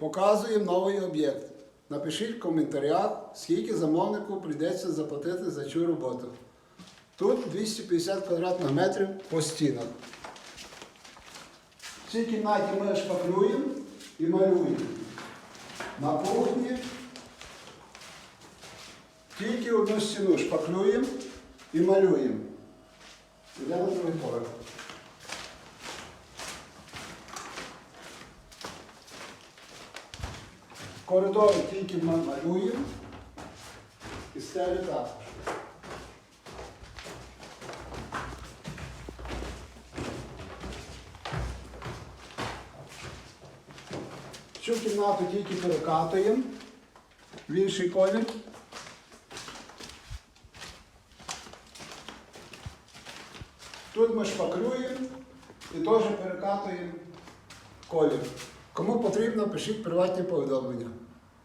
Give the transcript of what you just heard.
Показуємо новий об'єкт. Напишіть в коментарях, скільки замовнику прийдеться заплатити за цю роботу. Тут 250 квадратних метрів по стінах. В цій кімнаті ми шпаклюємо і малюємо. На кухні тільки одну стіну шпаклюємо і малюємо. Йдемо на другий поверх. Коридор тільки ми малюємо і стелі також. Цю кімнату тільки перекатуємо в інший колір. Тут ми шпаклюємо і теж перекатуємо колір. Кому потрібно, пишіть приватні повідомлення.